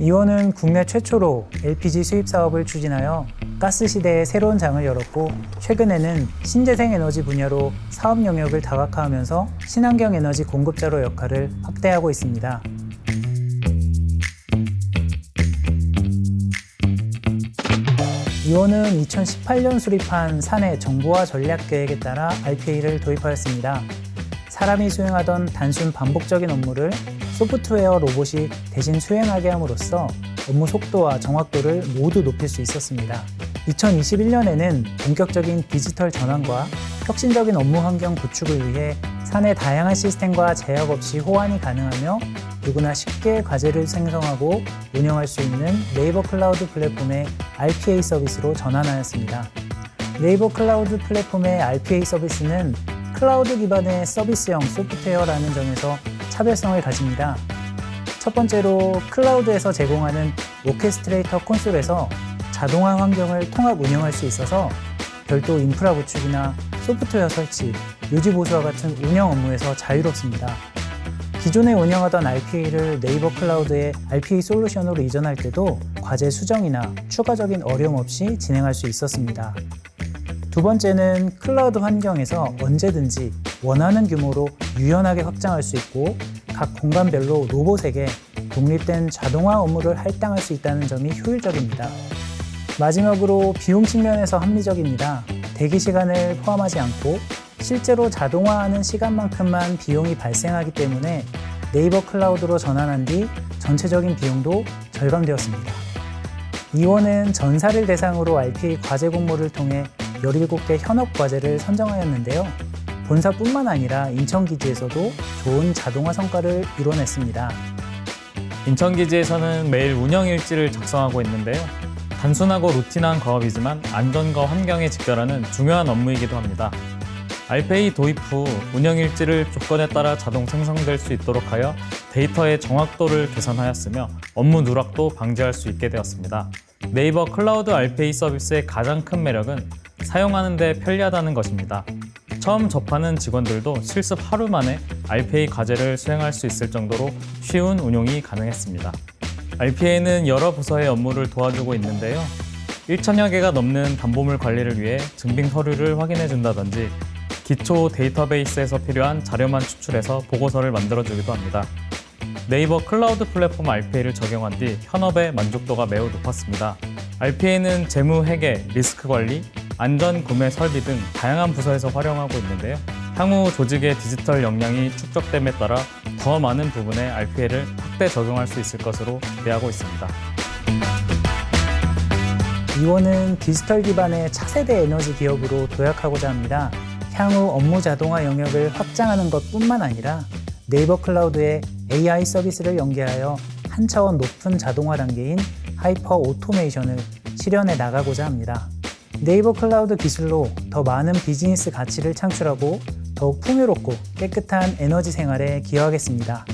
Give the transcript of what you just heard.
이원은 국내 최초로 LPG 수입 사업을 추진하여 가스 시대의 새로운 장을 열었고 최근에는 신재생 에너지 분야로 사업 영역을 다각화하면서 친환경 에너지 공급자로 역할을 확대하고 있습니다. 이원은 2018년 수립한 사내 정보화 전략 계획에 따라 RPA를 도입하였습니다. 사람이 수행하던 단순 반복적인 업무를 소프트웨어 로봇이 대신 수행하게 함으로써 업무 속도와 정확도를 모두 높일 수 있었습니다. 2021년에는 본격적인 디지털 전환과 혁신적인 업무 환경 구축을 위해 사내 다양한 시스템과 제약 없이 호환이 가능하며 누구나 쉽게 과제를 생성하고 운영할 수 있는 네이버 클라우드 플랫폼의 RPA 서비스로 전환하였습니다. 네이버 클라우드 플랫폼의 RPA 서비스는 클라우드 기반의 서비스형 소프트웨어라는 점에서 차별성을 가집니다. 첫 번째로 클라우드에서 제공하는 오케스트레이터 콘솔에서 자동화 환경을 통합 운영할 수 있어서 별도 인프라 구축이나 소프트웨어 설치, 유지 보수와 같은 운영 업무에서 자유롭습니다. 기존에 운영하던 RPA를 네이버 클라우드의 RPA 솔루션으로 이전할 때도 과제 수정이나 추가적인 어려움 없이 진행할 수 있었습니다. 두 번째는 클라우드 환경에서 언제든지 원하는 규모로 유연하게 확장할 수 있고 각 공간별로 로봇에게 독립된 자동화 업무를 할당할 수 있다는 점이 효율적입니다. 마지막으로 비용 측면에서 합리적입니다. 대기 시간을 포함하지 않고 실제로 자동화하는 시간만큼만 비용이 발생하기 때문에 네이버 클라우드로 전환한 뒤 전체적인 비용도 절감되었습니다. 이원은 전사를 대상으로 RPA 과제 공모를 통해 17개 현업 과제를 선정하였는데요. 본사뿐만 아니라 인천기지에서도 좋은 자동화 성과를 이뤄냈습니다. 인천기지에서는 매일 운영 일지를 작성하고 있는데요. 단순하고 루틴한 과업이지만 안전과 환경에 직결하는 중요한 업무이기도 합니다. RPA 도입 후 운영 일지를 조건에 따라 자동 생성될 수 있도록 하여 데이터의 정확도를 개선하였으며 업무 누락도 방지할 수 있게 되었습니다. 네이버 클라우드 RPA 서비스의 가장 큰 매력은 사용하는 데 편리하다는 것입니다. 처음 접하는 직원들도 실습 하루 만에 RPA 과제를 수행할 수 있을 정도로 쉬운 운용이 가능했습니다. RPA는 여러 부서의 업무를 도와주고 있는데요. 1천여 개가 넘는 담보물 관리를 위해 증빙 서류를 확인해 준다든지 기초 데이터베이스에서 필요한 자료만 추출해서 보고서를 만들어 주기도 합니다. 네이버 클라우드 플랫폼 RPA를 적용한 뒤 현업의 만족도가 매우 높았습니다. RPA는 재무 회계, 리스크 관리, 안전 구매 설비 등 다양한 부서에서 활용하고 있는데요. 향후 조직의 디지털 역량이 축적됨에 따라 더 많은 부분에 RPA를 확대 적용할 수 있을 것으로 기대하고 있습니다. 이원은 디지털 기반의 차세대 에너지 기업으로 도약하고자 합니다. 향후 업무 자동화 영역을 확장하는 것뿐만 아니라 네이버 클라우드에 AI 서비스를 연계하여 한 차원 높은 자동화 단계인 하이퍼 오토메이션을 실현해 나가고자 합니다. 네이버 클라우드 기술로 더 많은 비즈니스 가치를 창출하고 더욱 풍요롭고 깨끗한 에너지 생활에 기여하겠습니다.